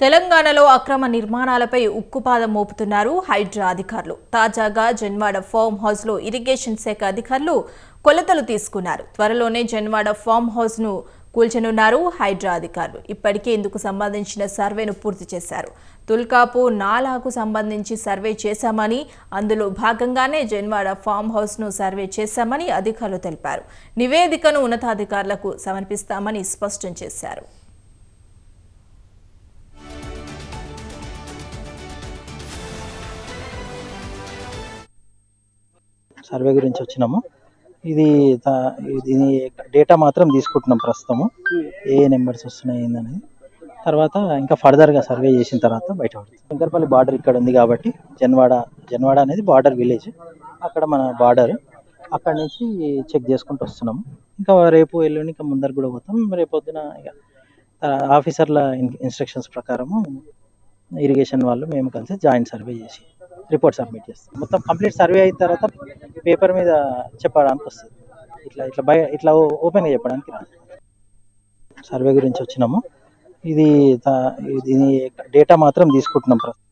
తెలంగాణలో అక్రమ నిర్మాణాలపై ఉక్కుపాదం మోపుతున్నారు హైడ్రా అధికారులు. తాజాగా జన్వాడ ఫామ్ హౌస్లో ఇరిగేషన్ శాఖ అధికారులు కొలతలు తీసుకున్నారు. త్వరలోనే జన్వాడ ఫామ్ హౌస్ను కూల్చనున్నారు హైడ్రా అధికారులు. ఇప్పటికే ఇందుకు సంబంధించిన సర్వేను పూర్తి చేశారు. తుల్కాపు నాలాకు సంబంధించి సర్వే చేశామని అందులో భాగంగానే జన్వాడ ఫామ్ హౌస్ను సర్వే చేశామని అధికారులు తెలిపారు. నివేదికను ఉన్నతాధికారులకు సమర్పిస్తామని స్పష్టం చేశారు. సర్వే గురించి వచ్చినాము. ఇది దీని డేటా మాత్రం తీసుకుంటున్నాం ప్రస్తుతము. ఏ నెంబర్స్ వస్తున్నాయి ఏందనేది. తర్వాత ఇంకా ఫర్దర్గా సర్వే చేసిన తర్వాత బయట పడుతుంది. శంకర్పల్లి బార్డర్ ఇక్కడ ఉంది కాబట్టి జన్వాడ జన్వాడ అనేది బార్డర్ విలేజ్. అక్కడ మన బార్డర్. అక్కడ నుంచి చెక్ చేసుకుంటూ వస్తున్నాము. ఇంకా రేపు ఎల్లుండి ఇంకా ముందర కూడా పోతాం. రేపు పొద్దున ఇక ఆఫీసర్ల ఇన్- ఇన్స్ట్రక్షన్స్ ప్రకారము ఇరిగేషన్ వాళ్ళు మేము కలిసి జాయింట్ సర్వే చేసి రిపోర్ట్ సబ్మిట్ చేస్తాం. మొత్తం కంప్లీట్ సర్వే అయిన తర్వాత పేపర్ మీద చెప్పడానికి వస్తుంది. ఇట్లా ఇట్లా బయ ఇట్లా ఓపెన్గా చెప్పడానికి సర్వే గురించి వచ్చినాము. ఇది దీని ఇది డేటా మాత్రం తీసుకుంటున్నాం ప్రస్తుతం.